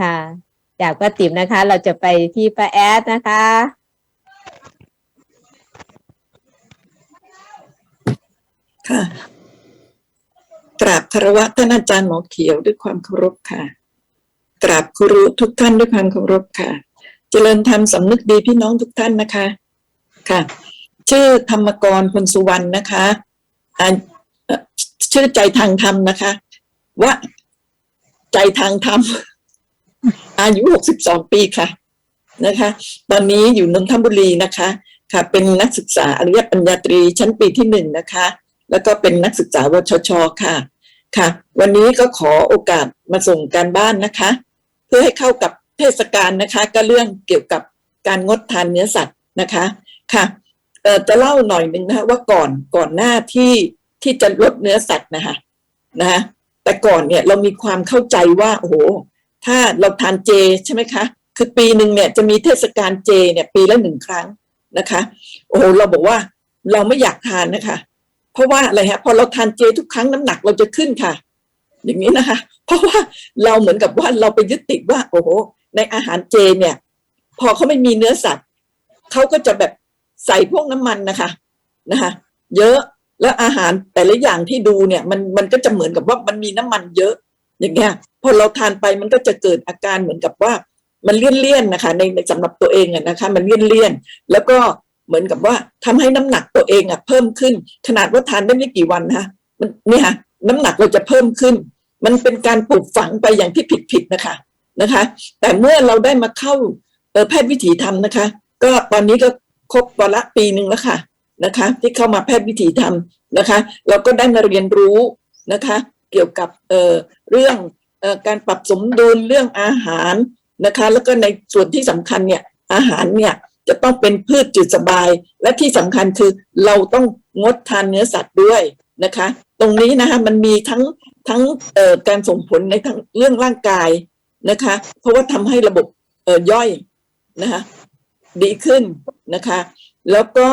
ค่ะ จากป้าติ๋มนะคะ เราจะไปที่ป้าแอดนะคะค่ะกราบคารวะท่านอาจารย์หมอเขียวด้วยความเคารพค่ะกราบครูทุกท่านด้วยความเคารพค่ะ เจริญธรรมสำนึกดีพี่น้องทุกท่านนะคะค่ะ ชื่อธรรมกรพลสุวรรณนะคะอ่าเอ่อชื่อใจทางธรรมนะคะ ว่าใจทางธรรม อายุหกสิบสองปีค่ะนะคะ ตอนนี้อยู่นนทบุรีนะคะ ค่ะ เป็นนักศึกษาอริยปัญญาตรีชั้นปีที่หนึ่งนะคะ แล้วก็เป็นนักศึกษาวชชค่ะ ค่ะ วันนี้ก็ขอโอกาสมาส่งการบ้านนะคะ เพื่อให้เข้ากับเทศกาลนะคะ ก็เรื่องเกี่ยวกับการงดทานเนื้อสัตว์นะคะ ค่ะเอ่อจะเล่าหน่อยหนึ่งนะคะว่าก่อนก่อนหน้าที่ที่จะลดเนื้อสัตว์นะคะนะะแต่ก่อนเนี่ยเรามีความเข้าใจว่าโอ้โห ถ้าเราทานเจใช่ไหมคะ คือปีหนึ่งเนี่ยจะมีเทศกาลเจเนี่ยปีละหนึ่งครั้งนะคะ โอ้โหเราบอกว่าเราไม่อยากทานนะคะ เพราะว่าอะไรฮะพอเราทานเจทุกครั้งน้ำหนักเราจะขึ้นค่ะ อย่างนี้นะคะ เพราะว่าเราเหมือนกับว่าเราไปยึดติดว่า โอ้โหในอาหารเจเนี่ย พอเขาไม่มีเนื้อสัตว์เขาก็จะแบบใส่พวกน้ำมันนะคะนะคะ เยอะแล้วอาหารแต่ละอย่างที่ดูเนี่ยมันมันก็จะเหมือนกับว่ามันมีน้ำมันเยอะ อย่างเงี้ยพอเราทานไปมันก็จะเกิดอาการเหมือนกับว่ามันเลี่ยนๆนะคะในในสำหรับตัวเองอะนะคะ มันเลี่ยนๆแล้วก็เหมือนกับว่าทำให้น้ำหนักตัวเองอะเพิ่มขึ้น ขนาดว่าทานได้ไม่กี่วันนะคะมันเนี่ยค่ะน้ำหนักเราจะเพิ่มขึ้น มันเป็นการปลูกฝังไปอย่างที่ผิดๆนะคะนะคะ แต่เมื่อเราได้มาเข้าแพทย์วิถีธรรมนะคะ ก็ตอนนี้ก็ครบวาระปีหนึ่งแล้วค่ะนะคะ ที่เข้ามาแพทย์วิถีธรรมนะคะ เราก็ได้มาเรียนรู้นะคะ เกี่ยวกับเอ่อเรื่องเอ่อการปรับสมดุลเรื่องอาหารนะคะ แล้วก็ในส่วนที่สำคัญเนี่ยอาหารเนี่ยจะต้องเป็นพืชจืดสบาย และที่สำคัญคือเราต้องงดทานเนื้อสัตว์ด้วยนะคะ ตรงนี้นะคะมันมีทั้งทั้งเอ่อการส่งผลในทั้งเรื่องร่างกายนะคะ เพราะว่าทำให้ระบบเอ่อย่อยนะคะดีขึ้นนะคะ แล้วก็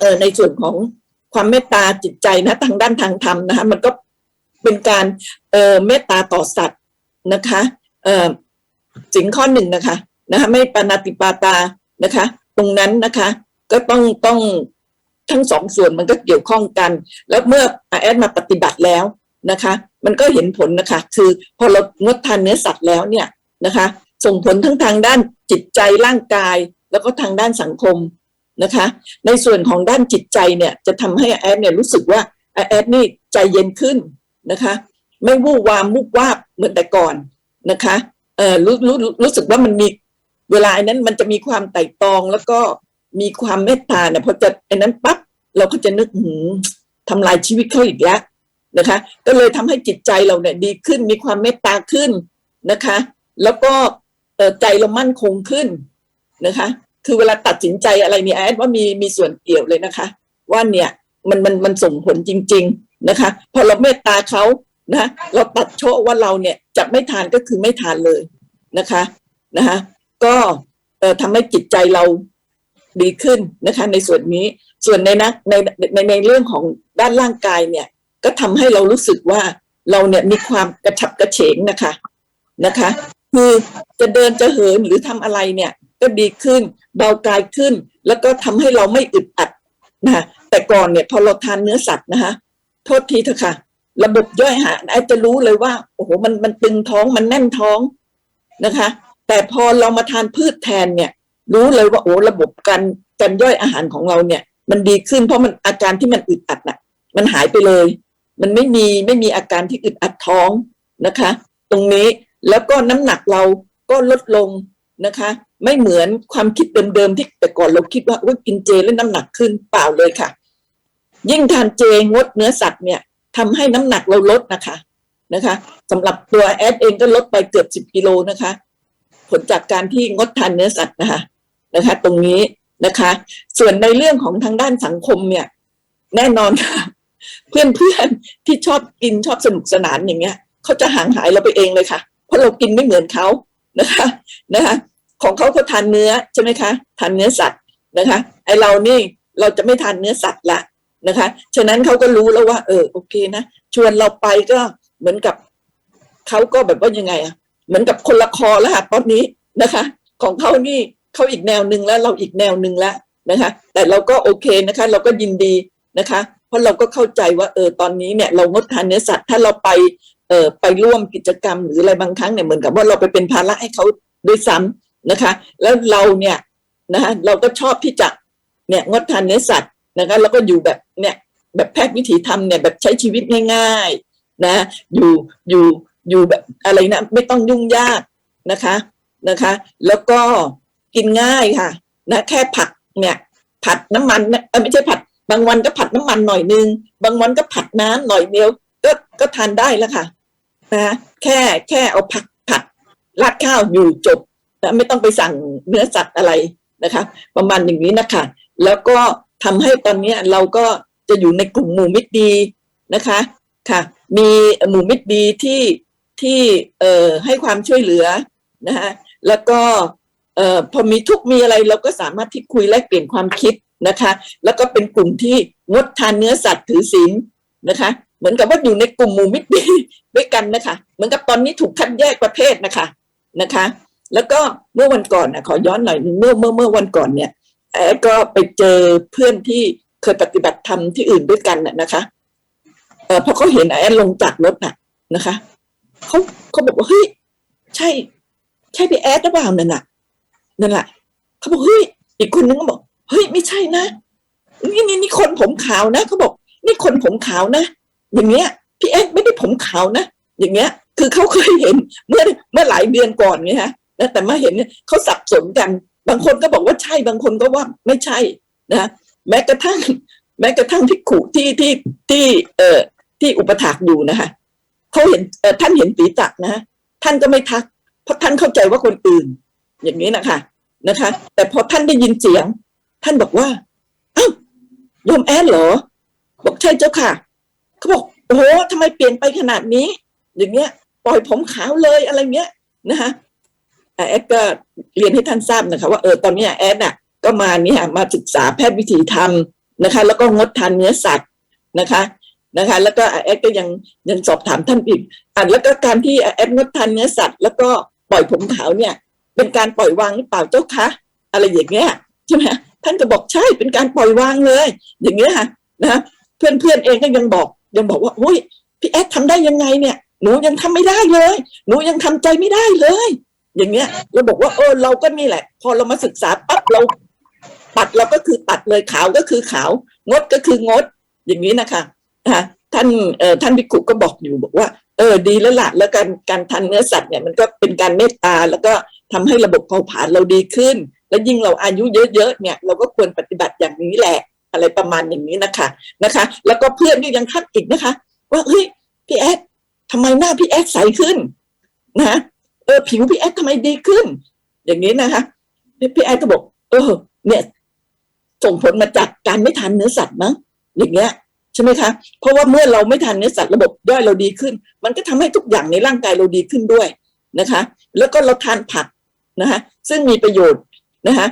เอ่อในส่วนของความเมตตาจิตใจนะทางด้านทางธรรมนะคะมันก็ เป็นการเอ่อเมตตาต่อสัตว์นะคะเอ่อสิ่งข้อหนึ่งนะคะนะคะไม่ปานาติปาตานะคะ ตรงนั้นนะคะ ก็ต้องต้องทั้งสองส่วนมันก็เกี่ยวข้องกัน แล้วเมื่อแอดมาปฏิบัติแล้วนะคะ มันก็เห็นผลนะคะ คือพอเรางดทานเนื้อสัตว์แล้วเนี่ยนะคะ ส่งผลทั้งทางด้านจิตใจร่างกาย แล้วก็ทางด้านสังคมนะคะ ในส่วนของด้านจิตใจเนี่ยจะทำให้แอดเนี่ยรู้สึกว่าแอดนี่ใจเย็นขึ้น นะคะ ไม่วู่วามมุกวาบเหมือนแต่ก่อนนะคะเออรู้รู้รู้สึกว่ามันมีเวลาอันนั้นมันจะมีความไต่ตรองแล้วก็มีความเมตตาเนี่ยพอจะอันนั้นปั๊บเราก็จะนึกหืมทำลายชีวิตเขาอีกแล้วนะคะ ก็เลยทำให้จิตใจเราเนี่ยดีขึ้นมีความเมตตาขึ้นนะคะ แล้วก็ใจเรามั่นคงขึ้นนะคะ คือเวลาตัดสินใจอะไรเนี่ยแอดว่ามีมีส่วนเกี่ยวเลยนะคะ ว่าเนี่ยมันมันมันส่งผลจริง ๆ นะคะ พอเราเมตตาเขานะเราตัดโชะว่าเราเนี่ยจะไม่ทานก็คือไม่ทานเลยนะคะนะคะก็เอ่อทำให้จิตใจเราดีขึ้นนะคะ ในส่วนนี้ส่วนในนักในในในเรื่องของด้านร่างกายเนี่ย ก็ทำให้เรารู้สึกว่าเราเนี่ยมีความกระฉับกระเฉงนะคะนะคะ คือจะเดินจะเหินหรือทำอะไรเนี่ยก็ดีขึ้นเบากายขึ้น แล้วก็ทำให้เราไม่อึดอัดนะคะแต่ก่อนเนี่ยพอเราทานเนื้อสัตว์นะคะ โทษทีเถอะค่ะ ระบบย่อยอาหารไอจะรู้เลยว่า โอ้โหมันมันตึงท้องมันแน่นท้องนะคะ แต่พอเรามาทานพืชแทนเนี่ย รู้เลยว่าโอ้ระบบการการย่อยอาหารของเราเนี่ย มันดีขึ้นเพราะมันอาการที่มันอึดอัดน่ะ มันหายไปเลย มันไม่มีไม่มีอาการที่อึดอัดท้องนะคะ ตรงนี้แล้วก็น้ำหนักเราก็ลดลงนะคะ ไม่เหมือนความคิดเดิมๆที่แต่ก่อนเราคิดว่าว่ากินเจแล้วน้ำหนักขึ้นเปล่าเลยค่ะ ยิ่งทานเจงดเนื้อสัตว์เนี่ยทำให้น้ำหนักเราลดนะคะนะคะสำหรับตัวแอดเองก็ลดไปเกือบสิบกิโลนะคะ ผลจากการที่งดทานเนื้อสัตว์นะคะนะคะ ตรงนี้นะคะ ส่วนในเรื่องของทางด้านสังคมเนี่ย แน่นอนค่ะ เพื่อนๆที่ชอบกินชอบสนุกสนานอย่างเงี้ยเขาจะห่างหายเราไปเองเลยค่ะ เพราะเรากินไม่เหมือนเขานะคะนะคะ ของเขาเขาทานเนื้อใช่ไหมคะทานเนื้อสัตว์นะคะ ไอเรานี่เราจะไม่ทานเนื้อสัตว์ละ นะคะ ฉะนั้นเขาก็รู้แล้วว่า เออโอเคนะชวนเราไปก็เหมือนกับเขาก็แบบว่ายังไงอะเหมือนกับคนละคอแล้วค่ะตอนนี้นะคะ ของเขานี่เขาอีกแนวหนึ่งแล้วเราอีกแนวหนึ่งแล้วนะคะ แต่เราก็โอเคนะคะ เราก็ยินดีนะคะ เพราะเราก็เข้าใจว่าเออตอนนี้เนี่ย เรางดทานเนื้อสัตว์ถ้าเราไปเอ่อไปร่วมกิจกรรมหรืออะไรบางครั้งเนี่ยเหมือนกับว่าเราไปเป็นภาระให้เขาด้วยซ้ำนะคะ แล้วเราเนี่ยนะคะเราก็ชอบที่จะเนี่ยงดทานเนื้อสัตว์ นะคะแล้วก็อยู่แบบเนี่ยแบบแพทย์วิถีธรรมเนี่ยแบบใช้ชีวิตง่าย ๆนะ อยู่อยู่อยู่แบบอะไรนะไม่ต้องยุ่งยากนะคะนะคะ แล้วก็กินง่ายค่ะนะแค่ผัดเนี่ยผัดน้ำมันนะเอ้ยไม่ใช่ผัด บางวันก็ผัดน้ำมันหน่อยนึง บางวันก็ผัดน้ำหน่อยเดียวก็ก็ทานได้แล้วค่ะนะแค่แค่เอาผักผัดราดข้าวอยู่จบนะไม่ต้องไปสั่งเนื้อสัตว์อะไรนะคะ ประมาณอย่างนี้นะคะ แล้วก็ ทำให้ตอนนี้เราก็จะอยู่ในกลุ่มหมู่มิตรดีนะคะค่ะ มีหมู่มิตรดีที่ที่เอ่อให้ความช่วยเหลือนะคะแล้วก็เอ่อพอมีทุกมีอะไรเราก็สามารถที่คุยแลกเปลี่ยนความคิดนะคะ แล้วก็เป็นกลุ่มที่งดทานเนื้อสัตว์ถือศีลนะคะ เหมือนกับว่าอยู่ในกลุ่มหมู่มิตรดีด้วยกันนะคะ เหมือนกับตอนนี้ถูกคัดแยกประเภทนะคะนะคะ แล้วก็เมื่อวันก่อนนะขอย้อนหน่อยเมื่อเมื่อเมื่อวันก่อนเนี่ย ก็ไปเจอเพื่อนที่เคยปฏิบัติธรรมที่อื่นด้วยกันน่ะนะคะเออพอเขาเห็นแอดลงจากรถน่ะนะคะเขาเขาบอกว่าเฮ้ยใช่ ใช่พี่แอดหรือเปล่านั่นน่ะนั่นแหละเขาบอกเฮ้ยอีกคนนึงก็บอกเฮ้ยไม่ใช่นะนี่นี่นี่คนผมขาวนะเขาบอก นี่คนผมขาวนะ อย่างเงี้ยพี่แอดไม่ได้ผมขาวนะอย่างเงี้ย คือเขาเคยเห็นเมื่อเมื่อหลายเดือนก่อนไงฮะนะแต่มาเห็นเนี่ยเขาสับสนกัน บางคนก็บอกว่าใช่บางคนก็ว่าไม่ใช่นะแม้กระทั่ง แม้กระทั่งที่ขู่ที่ที่ที่เอ่อที่อุปถากอยู่นะคะเขาเห็นเอ่อท่านเห็นตีจักนะฮะท่านก็ไม่ทัก เพราะท่านเข้าใจว่าคนอื่น อย่างนี้นะคะนะคะ แต่พอท่านได้ยินเสียง ท่านบอกว่าอ้าวโยมแอดเหรอ บอกใช่เจ้าค่ะเขาบอกโอ้โหทำไมเปลี่ยนไปขนาดนี้ อย่างเงี้ย ปล่อยผมขาวเลยอะไรเงี้ยนะคะ แอดก็เรียนให้ท่านทราบนะคะว่าเออตอนนี้แอดน่ะก็มาเนี่ยมาศึกษาแพทย์วิถีธรรมนะคะ แล้วก็งดทานเนื้อสัตว์นะคะนะคะ แล้วก็แอดก็ยังยังสอบถามท่านอีกอ่านแล้วก็การที่แอดงดทานเนื้อสัตว์ แล้วก็ปล่อยผมขาวเนี่ย เป็นการปล่อยวางหรือเปล่าเจ้าคะอะไรอย่างเงี้ยใช่ไหมท่านก็บอกใช่เป็นการปล่อยวางเลย อย่างเงี้ยค่ะนะเพื่อนเพื่อนเองก็ยังบอกยังบอกว่าโอ้ยพี่แอดทำได้ยังไงเนี่ย หนูยังทำไม่ได้เลย หนูยังทำใจไม่ได้เลย อย่างเงี้ยเราบอกว่าเออเราก็นี่แหละ พอเรามาศึกษาปั๊บเราตัดเราก็คือตัดเลยขาวก็คือขาว งดก็คืองด อย่างนี้นะคะนะคะท่านเอ่อท่านพิกุก็บอกอยู่บอกว่า เออดีแล้วล่ะแล้วการการทานเนื้อสัตว์เนี่ยมันก็เป็นการเมตตาแล้วก็ทำให้ระบบเผาผลาญเราดีขึ้น แล้วยิ่งเราอายุเยอะๆเนี่ย เราก็ควรปฏิบัติอย่างนี้แหละ อะไรประมาณอย่างนี้นะคะนะคะ แล้วก็เพื่อนก็ยังทักอีกนะคะ ว่าเฮ้ยพี่แอดทำไมหน้าพี่แอดใสขึ้นนะ เออ ผิวพี่แอดทำไมดีขึ้น อย่างนี้นะคะพี่แอดก็บอก เออ เนี่ย ส่งผลมาจากการไม่ทานเนื้อสัตว์มั้งอย่างเงี้ยใช่ไหมคะ เพราะว่าเมื่อเราไม่ทานเนื้อสัตว์ระบบย่อยเราดีขึ้น มันก็ทำให้ทุกอย่างในร่างกายเราดีขึ้นด้วยนะคะ แล้วก็เราทานผักนะคะซึ่งมีประโยชน์นะคะ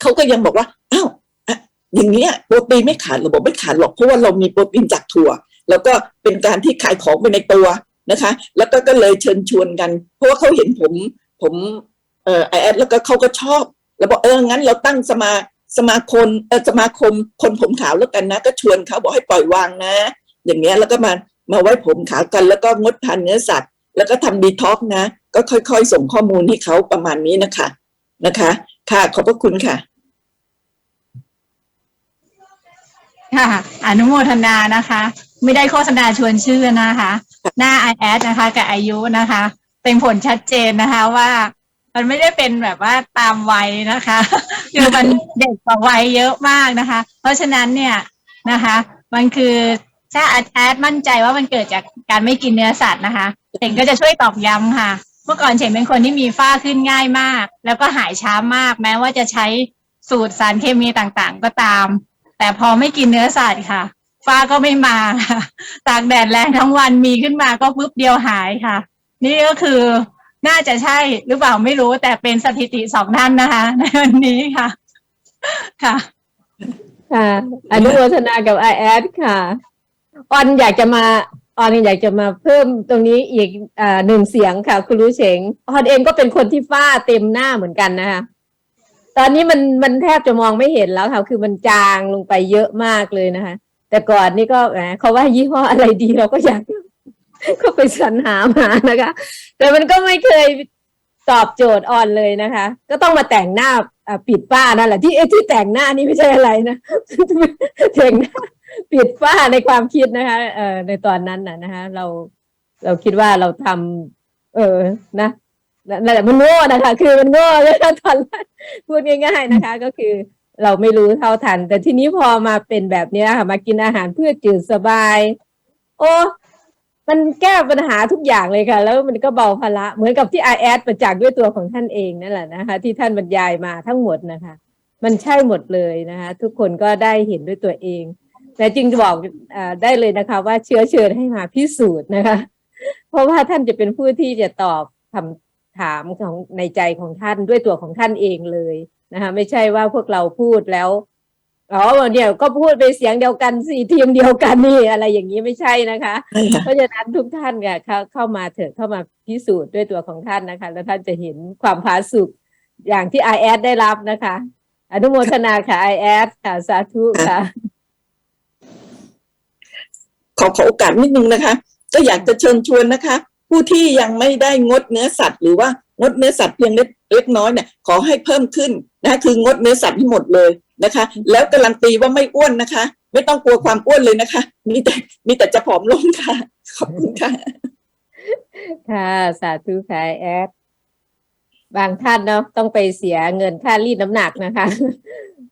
เขาก็ยังบอกว่าอ้าวอะอย่างเงี้ยโปรตีนไม่ขาดระบบไม่ขาดหรอกเพราะว่าเรามีโปรตีนจากถั่ว แล้วก็เป็นการที่ขายของไปในตัว นะคะ แล้วก็ก็เลยเชิญชวนกัน เพราะว่าเขาเห็นผมผมเอ่อไอแอดแล้วก็เขาก็ชอบ แล้วบอกเอองั้นเราตั้งสมาสมาคมเออสมาคมคนผมขาวแล้วกันนะ ก็ชวนเขาบอกให้ปล่อยวางนะ อย่างเงี้ยแล้วก็มามาไว้ผมขาวกัน แล้วก็งดทานเนื้อสัตว์ แล้วก็ทำดีท็อกนะ ก็ค่อยๆ ส่งข้อมูลให้เขาประมาณนี้นะคะนะคะ ค่ะขอบพระคุณค่ะค่ะอนุโมทนานะคะ ไม่ได้โฆษณาชวนชื่อนะคะ หน้าไอแอดนะคะ กับอายุนะคะ เป็นผลชัดเจนนะคะว่า มันไม่ได้เป็นแบบว่าตามวัยนะคะคือมันเด็กกว่าวัยเยอะมากนะคะ เพราะฉะนั้นเนี่ยนะคะ มันคือถ้าแอดแอดมั่นใจว่ามันเกิดจากการไม่กินเนื้อสัตว์นะคะเจ๋งก็จะช่วยตอกย้ำค่ะ เมื่อก่อนเฉงเป็นคนที่มีฝ้าขึ้นง่ายมาก แล้วก็หายช้ามาก แม้ว่าจะใช้สูตรสารเคมีต่างๆ ก็ตาม แต่พอไม่กินเนื้อสัตว์ค่ะ ฝ้าก็ไม่มาค่ะตากแดดแรงทั้งวันมีขึ้นมาก็ปุ๊บเดียวหายค่ะ นี่ก็คือน่าจะใช่หรือเปล่าไม่รู้แต่เป็นสถิติสองท่านนะคะในวันนี้ค่ะ ค่ะค่ะอนุโมทนากับไอแอดค่ะออนอยากจะมาออนอยากจะมาเพิ่มตรงนี้อีกอหนึ่งเสียงค่ะ คุณรู้เฉงออนเองก็เป็นคนที่ฝ้าเต็มหน้าเหมือนกันนะคะตอนนี้มันมันแทบจะมองไม่เห็นแล้วค่ะ คือมันจางลงไปเยอะมากเลยนะคะ แต่ก่อนนี่ก็แหมเขาว่ายี่ห้ออะไรดีเราก็อยากก็ไปสรรหามานะคะ แต่มันก็ไม่เคยตอบโจทย์ออนเลยนะคะ ก็ต้องมาแต่งหน้าปิดฝ้านั่นแหละที่เอที่แต่งหน้านี่ไม่ใช่อะไรนะแต่งหน้าปิดฝ้าในความคิดนะคะเอ่อในตอนนั้นน่ะนะคะ เราเราคิดว่าเราทำเออนะนั่นแหละมันโง่นะคะ คือมันโง่เลยตอนแรกพูดง่าย ๆนะคะ ก็คือ เราไม่รู้เท่าทัน แต่ทีนี้พอมาเป็นแบบนี้ค่ะมากินอาหารเพื่อจืดสบาย โอ้มันแก้ปัญหาทุกอย่างเลยค่ะ แล้วมันก็เบาภาระเหมือนกับที่ไอแอดประจักษ์ด้วยตัวของท่านเองนั่นแหละนะคะ ที่ท่านบรรยายมาทั้งหมดนะคะ มันใช่หมดเลยนะคะ ทุกคนก็ได้เห็นด้วยตัวเอง แต่จึงจะบอกอได้เลยนะคะ ว่าเชื้อเชิญให้มาพิสูจน์นะคะ เพราะว่าท่านจะเป็นผู้ที่จะตอบคำถามของในใจของท่านด้วยตัวของท่านเองเลย นะคะไม่ใช่ว่าพวกเราพูดแล้วอ๋อเดี๋ยวก็พูดไปนเสียงเดียวกันสิทีมเดียวกันนี่อะไรอย่างนี้ไม่ใช่นะคะใช่ค่ะเพราะฉะนั้นทุกท่านค่ะเข้าเข้ามาเถอะเข้ามาพิสูจน์ด้วยตัวของท่านนะคะ แล้วท่านจะเห็นความผาสุกอย่างที่ไอแอดได้รับนะคะ อนุโมทนาค่ะไอแอดค่ะสาธุค่ะขอขอโอกาสนิดนึงนะคะ ก็อยากจะเชิญชวนนะคะ ผู้ที่ยังไม่ได้งดเนื้อสัตว์หรือว่า งดเนื้อสัตว์เพียงเล็กน้อยเนี่ยขอให้เพิ่มขึ้นนะคะคืองดเนื้อสัตว์ให้หมดเลยนะคะ แล้วการันตีว่าไม่อ้วนนะคะ ไม่ต้องกลัวความอ้วนเลยนะคะ มีแต่มีแต่จะผอมลงค่ะ ขอบคุณค่ะ ค่ะสาธุค่ะแอดบางท่านเนาะต้องไปเสียเงินค่ารีดน้ำหนักนะคะ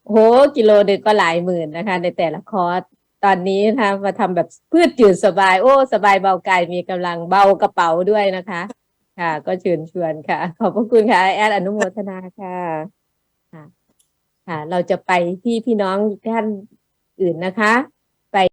โหกิโลหนึ่งก็หลายหมื่นนะคะ ในแต่ละคอร์สตอนนี้นะคะมาทำแบบพืชจืดสบาย โอ้ สบายเบากายมีกำลังเบากระเป๋าด้วยนะคะ ค่ะ ก็เชิญชวนค่ะ ขอบพระคุณค่ะแอดอนุโมทนาค่ะค่ะ เราจะไปที่พี่น้องท่านอื่นนะคะ